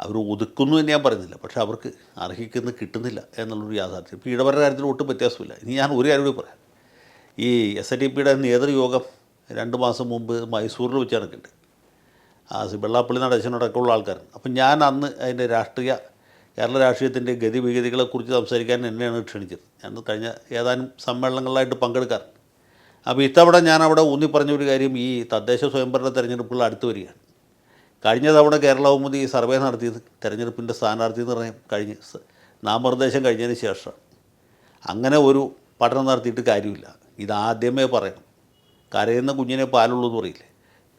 അവർ ഒതുക്കുന്നു എന്ന് ഞാൻ പറയുന്നില്ല പക്ഷേ അവർക്ക് അർഹിക്കുന്ന കിട്ടുന്നില്ല എന്നുള്ളൊരു യാഥാർത്ഥ്യം. ഇപ്പോൾ ഇടവരുടെ കാര്യത്തിൽ ഒട്ടും വ്യത്യാസമില്ല. ഇനി ഞാൻ ഒരു കാര്യം കൂടി പറയാം. ഈ എസ് എൻ ഡി പിയുടെ നേതൃയോഗം രണ്ട് മാസം മുമ്പ് മൈസൂരിൽ വെച്ച് നടക്കുന്നുണ്ട് ആ വെള്ളാപ്പള്ളി നടേശനടക്കമുള്ള ആൾക്കാരാണ്. അപ്പം ഞാൻ അന്ന് അതിന്റെ രാഷ്ട്രീയ കേരള രാഷ്ട്രീയത്തിന്റെ ഗതിവിഗതികളെക്കുറിച്ച് സംസാരിക്കാൻ എന്നെയാണ് ക്ഷണിച്ചത്. ഞാൻ കഴിഞ്ഞ ഏതാനും സമ്മേളനങ്ങളിലായിട്ട് പങ്കെടുക്കാറുണ്ട്. അപ്പോൾ ഇത്തവണ ഞാൻ അവിടെ ഊന്നി പറഞ്ഞ ഒരു കാര്യം ഈ തദ്ദേശ സ്വയംഭരണ തെരഞ്ഞെടുപ്പുകൾ അടുത്ത് വരികയാണ്. കഴിഞ്ഞ തവണ കേരള കൗമുദി സർവേ നടത്തിയത് തെരഞ്ഞെടുപ്പിന്റെ സ്ഥാനാർത്ഥി നിർണയം കഴിഞ്ഞ് നാമനിർദ്ദേശം കഴിഞ്ഞതിന് ശേഷം. അങ്ങനെ ഒരു പഠനം നടത്തിയിട്ട് കാര്യമില്ല. ഇതാദ്യമേ പറയണം. കരയുന്ന കുഞ്ഞിനെ പാലുള്ളൂ എന്ന് പറയില്ലേ?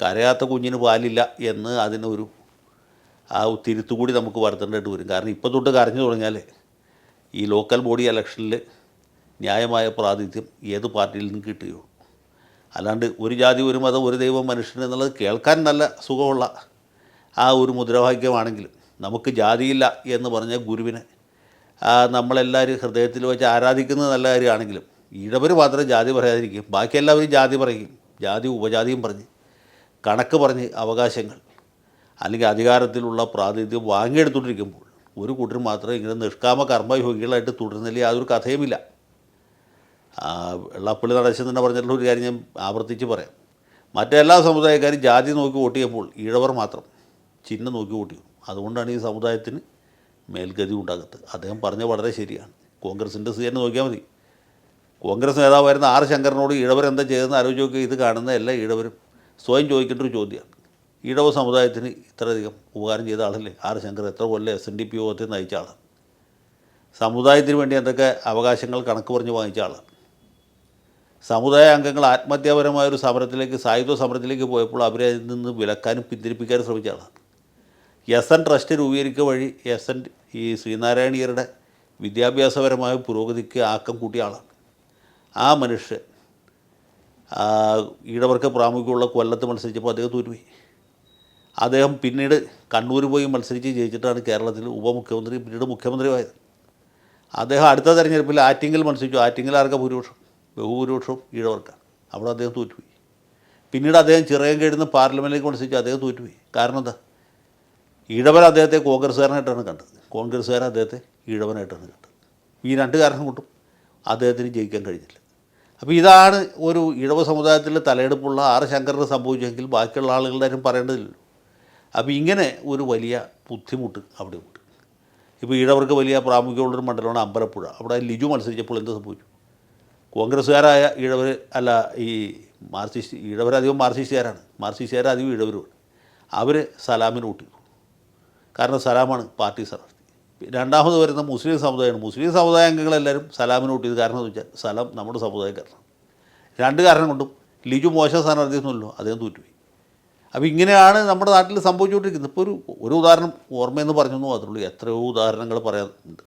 കരയാത്ത കുഞ്ഞിന് പാലില്ല എന്ന് അതിനൊരു ആ തിരുത്തുകൂടി നമുക്ക് വരുത്തേണ്ടതായിട്ട് വരും. കാരണം ഇപ്പോൾ തൊട്ട് കരഞ്ഞു തുടങ്ങിയാൽ ഈ ലോക്കൽ ബോഡി ഇലക്ഷനിൽ ന്യായമായ പ്രാതിനിധ്യം ഏത് പാർട്ടിയിൽ നിന്ന് കിട്ടുകയുള്ളൂ. അല്ലാണ്ട് ഒരു ജാതി ഒരു മതം ഒരു ദൈവം മനുഷ്യൻ എന്നുള്ളത് കേൾക്കാൻ നല്ല സുഖമുള്ള ആ ഒരു മുദ്രാവാക്യമാണെങ്കിലും നമുക്ക് ജാതിയില്ല എന്ന് പറഞ്ഞ ഗുരുവിനെ നമ്മളെല്ലാവരും ഹൃദയത്തിൽ വെച്ച് ആരാധിക്കുന്നത് നല്ല കാര്യമാണെങ്കിലും ഇടവർ മാത്രം ജാതി പറയാതിരിക്കും. ബാക്കി എല്ലാവരും ജാതി പറയും. ജാതി ഉപജാതിയും പറഞ്ഞ് കണക്ക് പറഞ്ഞ് അവകാശങ്ങൾ അല്ലെങ്കിൽ അധികാരത്തിലുള്ള പ്രാതിനിധ്യം വാങ്ങിയെടുത്തുകൊണ്ടിരിക്കുമ്പോൾ ഒരു കൂട്ടർ മാത്രം ഇങ്ങനെ നിഷ്കാമ കർമ്മയോഗികളായിട്ട് തുടരുന്നതിൽ യാതൊരു കഥയുമില്ല. വെള്ളാപ്പള്ളി നടേശൻ തന്നെ പറഞ്ഞിട്ടുള്ള ഒരു കാര്യം ഞാൻ ആവർത്തിച്ച് പറയാം. മറ്റെല്ലാ സമുദായക്കാരും ജാതി നോക്കി വോട്ട് ചെയ്യുമ്പോൾ ഈഴവർ മാത്രം ചിഹ്നം നോക്കി കൂട്ടി അതുകൊണ്ടാണ് ഈ സമുദായത്തിന് മേൽഗതി ഉണ്ടാകുന്നത് അദ്ദേഹം പറഞ്ഞത് വളരെ ശരിയാണ്. കോൺഗ്രസിന്റെ സി തന്നെ നോക്കിയാൽ മതി. കോൺഗ്രസ് നേതാവായിരുന്ന ആർ ശങ്കറിനോട് ഇടവർ എന്താ ചെയ്തതെന്ന് ആലോചിച്ച് നോക്കി ഇത് കാണുന്ന എല്ലാ ഇടവരും സ്വയം ചോദിക്കേണ്ട ഒരു ചോദ്യമാണ്. ഇടവ സമുദായത്തിന് ഇത്രയധികം ഉപകാരം ചെയ്ത ആളല്ലേ? ആർ ശങ്കർ എത്ര കൊല്ലം എസ് എൻ ഡി പി യോഗത്തിൽ നയിച്ച ആളാണ്. സമുദായത്തിന് വേണ്ടി എന്തൊക്കെ അവകാശങ്ങൾ കണക്ക് പറഞ്ഞ് വാങ്ങിച്ച ആളാണ്. സമുദായ അംഗങ്ങൾ ആത്മഹത്യാപരമായ ഒരു സമരത്തിലേക്ക് സായുധ സമരത്തിലേക്ക് പോയപ്പോൾ അവരെ അതിൽ നിന്ന് വിലക്കാനും പിന്തിരിപ്പിക്കാനും ശ്രമിച്ച ആളാണ്. എസ് എൻ ട്രസ്റ്റ് രൂപീകരിക്കുക വഴി എസ് എൻ ഈ ശ്രീനാരായണീയരുടെ വിദ്യാഭ്യാസപരമായ പുരോഗതിക്ക് ആക്കം കൂട്ടിയ ആളാണ്. ആ മനുഷ്യൻ ആ, ഈഴവർക്ക് പ്രാമുഖ്യമുള്ള കൊല്ലത്ത് മത്സരിച്ചപ്പോൾ അദ്ദേഹം തോറ്റുപോയി. അദ്ദേഹം പിന്നീട് കണ്ണൂർ പോയി മത്സരിച്ച് ജയിച്ചിട്ടാണ് കേരളത്തിൽ ഉപമുഖ്യമന്ത്രി പിന്നീട് മുഖ്യമന്ത്രിയായത്. അദ്ദേഹം അടുത്ത തെരഞ്ഞെടുപ്പിൽ ആറ്റിങ്ങിൽ മത്സരിച്ചു. ആറ്റിങ്ങിൽ ആർക്കാ ഭൂരിപക്ഷം? ബഹുഭൂരിപക്ഷവും ഈഴവർക്കാണ് അവിടെ അദ്ദേഹം തോറ്റുപോയി. പിന്നീട് അദ്ദേഹം ചിറയം കേടുന്ന പാർലമെന്റിലേക്ക് മത്സരിച്ചു. അദ്ദേഹം തോറ്റുപോയി. കാരണം എന്താ? ഈഴവൻ അദ്ദേഹത്തെ കോൺഗ്രസ്സുകാരനായിട്ടാണ് കണ്ടത്. കോൺഗ്രസ്സുകാരൻ അദ്ദേഹത്തെ ഈഴവനായിട്ടാണ് കണ്ടത്. ഈ രണ്ട് കാരണം കൊണ്ടും അദ്ദേഹത്തിന് ജയിക്കാൻ കഴിഞ്ഞില്ല. അപ്പോൾ ഇതാണ് ഒരു ഇഴവ സമുദായത്തിൽ തലയെടുപ്പുള്ള ആർ ശങ്കറിന് സംഭവിച്ചെങ്കിൽ ബാക്കിയുള്ള ആളുകളുടെ ആരും പറയേണ്ടതില്ലല്ലോ. അപ്പോൾ ഇങ്ങനെ ഒരു വലിയ ബുദ്ധിമുട്ട് അവിടെ ഉണ്ട്. ഇപ്പോൾ ഈഴവർക്ക് വലിയ പ്രാമുഖ്യമുള്ളൊരു മണ്ഡലമാണ് അമ്പലപ്പുഴ. അവിടെ ലിജു മത്സരിച്ചപ്പോൾ എന്ത് സംഭവിച്ചു? കോൺഗ്രസ്സുകാരായ ഇഴവർ അല്ല ഈ മാർസിസ്റ്റ് ഈഴവരധികം മാർസിസ്റ്റുകാരാണ് മാർസിസ്റ്റുകാരധികം ഇഴവരുമാണ് അവർ സലാമിന് കൂട്ടി കാരണം സലാമാണ് പാർട്ടി സ്ഥാനാർത്ഥി. രണ്ടാമത് വരുന്ന മുസ്ലിം സമുദായമാണ്. മുസ്ലിം സമുദായ അംഗങ്ങളെല്ലാവരും സലാമിന് വോട്ട് ചെയ്ത് കാരണം എന്ന് വെച്ചാൽ സലാം നമ്മുടെ സമുദായക്കാരനാണ് രണ്ട് കാരണം കൊണ്ടും ലിജു മോശം എന്നുള്ളൂ അദ്ദേഹം തോറ്റുപോയി. അപ്പോൾ ഇങ്ങനെയാണ് നമ്മുടെ നാട്ടിൽ സംഭവിച്ചുകൊണ്ടിരിക്കുന്നത്. ഇപ്പോൾ ഒരു ഒരു ഉദാഹരണം ഓർമ്മയെന്ന് പറഞ്ഞു ഉള്ളൂ. എത്രയോ ഉദാഹരണങ്ങൾ പറയാനുണ്ട്